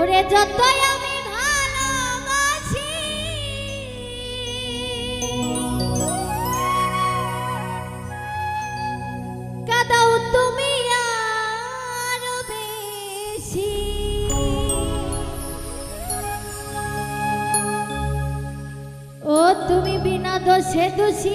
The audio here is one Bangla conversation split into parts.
ওরে যতই আমি ভালোবাসি কাদাও তুমি বেশি। ও তুমি বিনা দোষে দোষী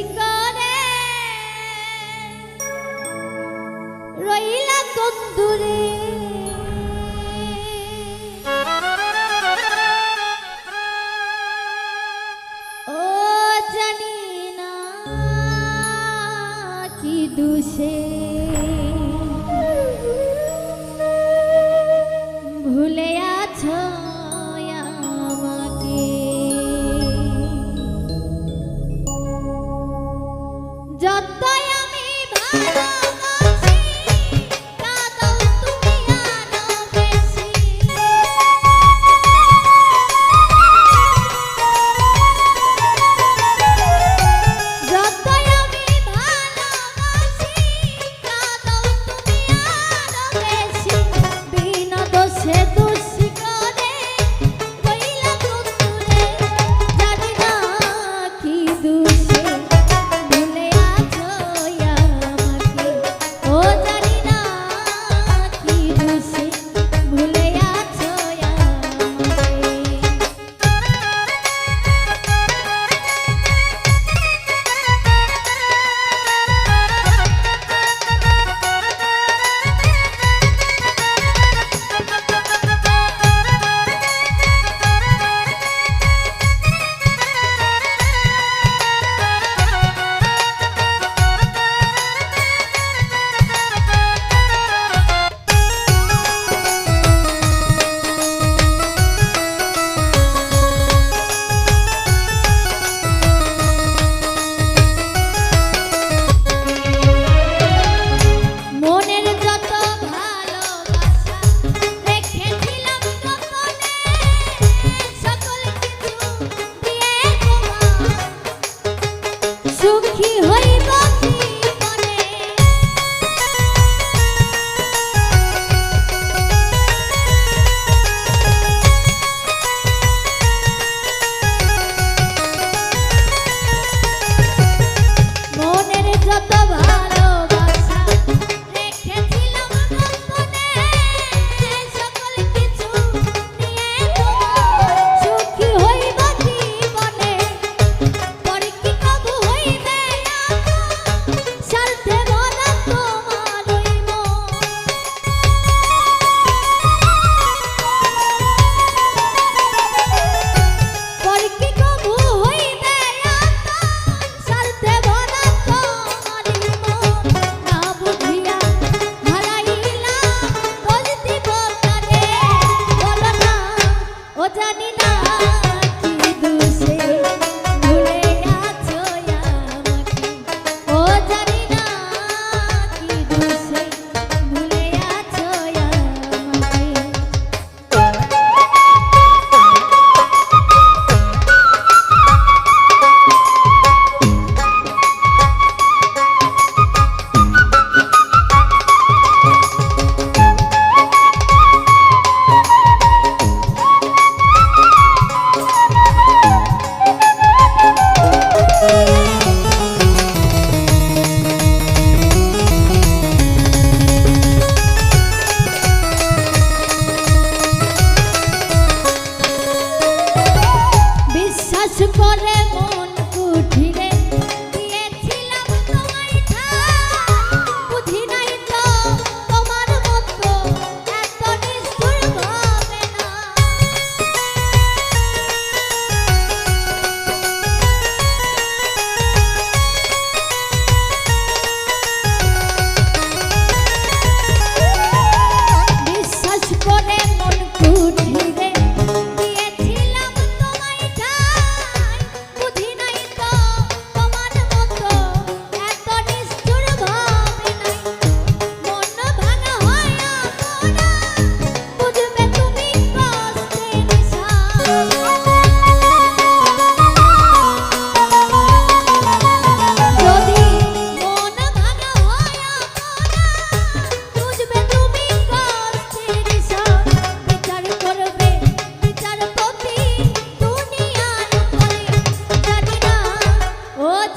আজ পরে মন কুঠিরে।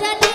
জানা